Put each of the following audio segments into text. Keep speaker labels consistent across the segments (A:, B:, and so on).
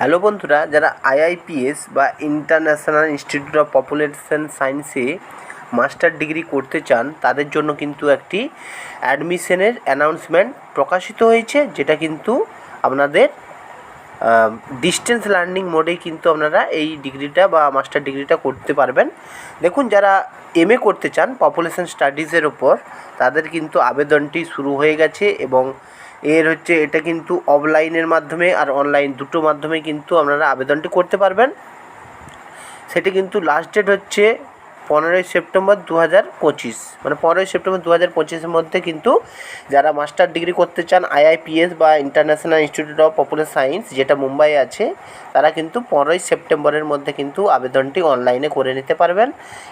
A: Hello বন্ধুরা, যারা IIPS বা ইন্টারন্যাশনাল ইনস্টিটিউট অফ পপুলেশন সায়েন্সে মাস্টার ডিগ্রি করতে চান, তাদের জন্য কিন্তু একটি অ্যাডমিশনের অ্যানাউন্সমেন্ট প্রকাশিত হয়েছে, যেটা কিন্তু আপনাদের ডিস্টেন্স লার্নিং মোডেই কিন্তু আপনারা এই ডিগ্রিটা বা মাস্টার ডিগ্রিটা করতে পারবেন। দেখুন, যারা এমএ করতে চান, পপুলেশন স্টাডিজের ওপর, তাদের কিন্তু আবেদনটি শুরু হয়ে গেছে এবং এর হচ্ছে এটা কিন্তু অফলাইনের মাধ্যমে আর অনলাইন দুটো মাধ্যমে কিন্তু আপনারা আবেদনটি করতে পারবেন। সেটি কিন্তু লাস্ট ডেট হচ্ছে পনেরোই সেপ্টেম্বর দু হাজার পঁচিশ। মানে পনেরোই সেপ্টেম্বর দু হাজার পঁচিশের মধ্যে কিন্তু যারা মাস্টার ডিগ্রি করতে চান আইআইপিএস বা international institute of popular science যেটা মুম্বাই আছে, তারা কিন্তু পনেরোই সেপ্টেম্বরের মধ্যে কিন্তু আবেদনটি অনলাইনে করে নিতে পারবেন।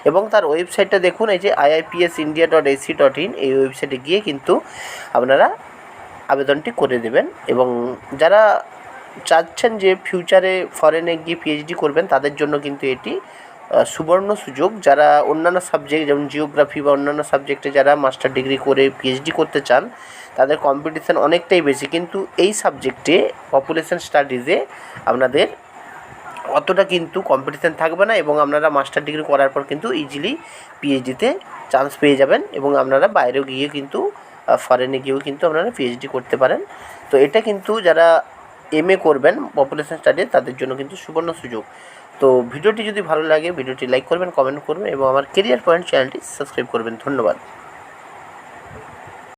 A: এবং তার ওয়েবসাইটটা দেখুন, এই যে IIPS India dot A C dot in এই ওয়েবসাইটে গিয়ে কিন্তু আপনারা আবেদনটি করে দেবেন এবং যারা চাচ্ছেন যে ফিউচারে ফরেনে গিয়ে পিএইচডি করবেন, তাদের জন্য কিন্তু এটি সুবর্ণ সুযোগ। যারা অন্যান্য সাবজেক্ট যেমন জিওগ্রাফি বা অন্যান্য সাবজেক্টে যারা মাস্টার ডিগ্রি করে পিএইচডি করতে চান, তাদের কম্পিটিশান অনেকটাই বেশি। কিন্তু এই সাবজেক্টে পপুলেশন স্টাডিজে আপনাদের অতটা কিন্তু কম্পিটিশান থাকবে না এবং আপনারা মাস্টার ডিগ্রি করার পর কিন্তু ইজিলি পিএইচডিতে চান্স পেয়ে যাবেন এবং আপনারা বাইরেও গিয়ে কিন্তু ফরেনে গিয়েও কিন্তু আপনারা পিএইচডি করতে পারেন। তো এটা কিন্তু যারা এম এ করবেন পপুলেশন স্টাডি তাদের জন্য কিন্তু সুবর্ণ সুযোগ। তো ভিডিওটি যদি ভালো লাগে, ভিডিওটি লাইক করবেন কমেন্ট করবেন এবং আমার কেরিয়ার পয়েন্ট চ্যানেলটি সাবস্ক্রাইব করবেন। ধন্যবাদ।